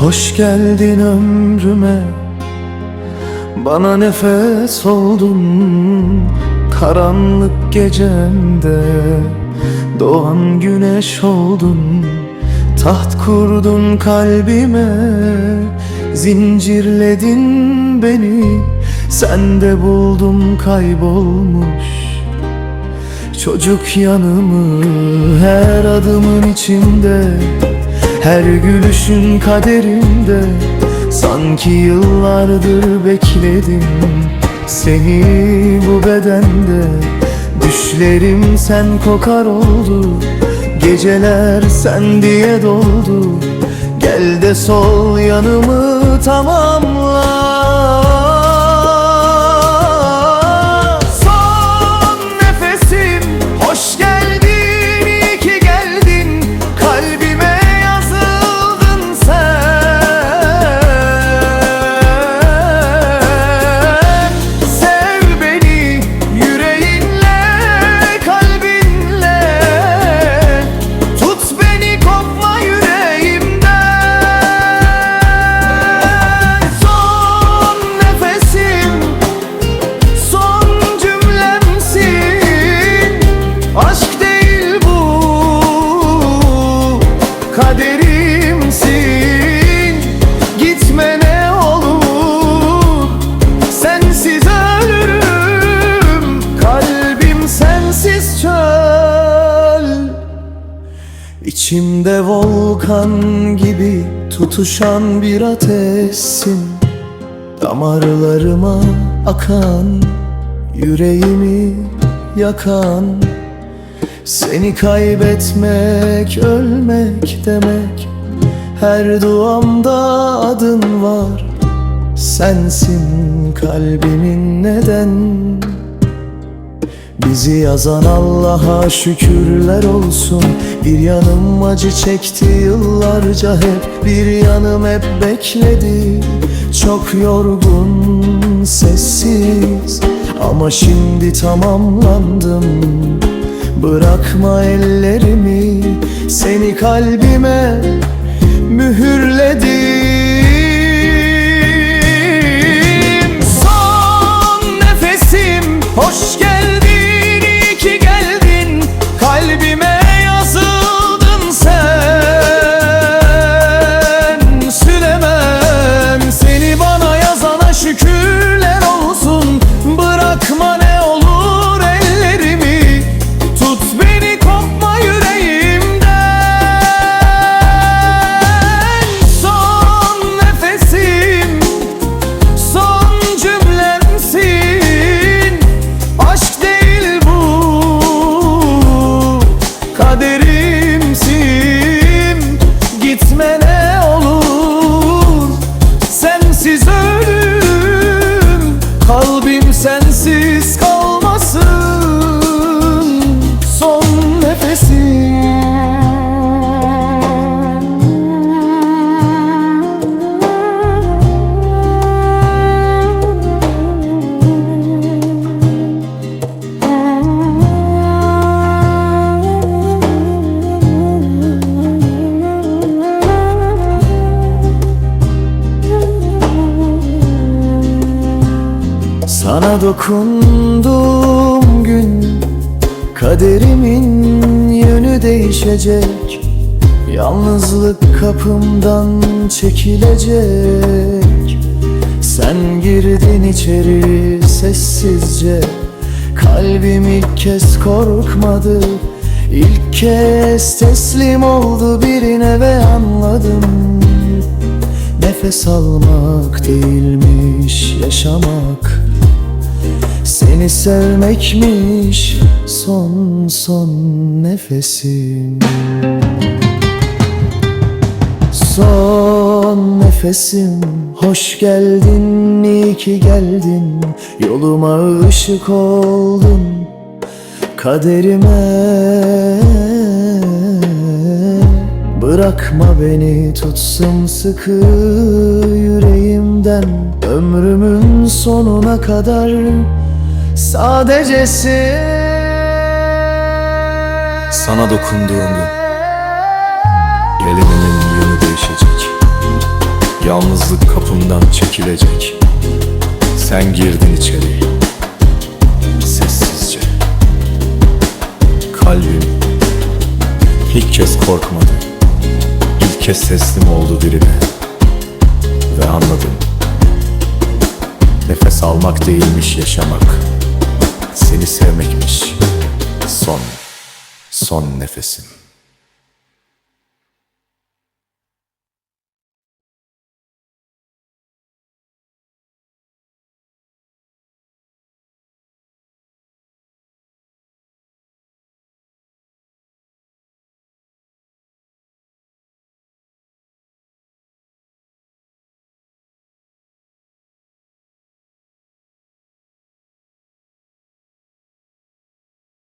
Hoş geldin ömrüme. Bana nefes oldun. Karanlık gecemde Doğan güneş oldun. Taht kurdun kalbime. Zincirledin beni. Sende buldum kaybolmuş Çocuk yanımı. Her adımın içinde Her gülüşün kaderimde Sanki yıllardır bekledim Seni bu bedende. Düşlerim sen kokar oldu Geceler sen diye doldu. Gel de sol yanımı tamamla İçimde volkan gibi tutuşan bir ateşsin. Damarlarıma akan Yüreğimi yakan. Seni kaybetmek ölmek demek. Her duamda adın var. Sensin kalbimin neden Bizi yazan Allah'a şükürler olsun. Bir yanım acı çekti yıllarca hep Bir yanım hep bekledi. Çok yorgun, sessiz Ama şimdi tamamlandım. Bırakma ellerimi Seni kalbime mühürledim Sana dokunduğum gün Kaderimin yönü değişecek. Yalnızlık kapımdan çekilecek. Sen girdin içeri sessizce. Kalbim ilk kez korkmadı. İlk kez teslim oldu birine ve anladım. Nefes almak değilmiş yaşamak Seni sevmekmiş son son nefesim. Son nefesim Hoş geldin iyi ki geldin. Yoluma ışık oldun Kaderime. Bırakma beni tutsun sıkı yüreğimden. Ömrümün sonuna kadar sadece sen Sana dokunduğum gün Gelinimin yönü değişecek. Yalnızlık kapımdan çekilecek. Sen girdin içeri. Sessizce. Kalbim ilk kez korkmadı. İlk kez teslim oldu birine Ve anladım. Nefes almak değilmiş yaşamak Seni sevmekmiş. Son Son nefesim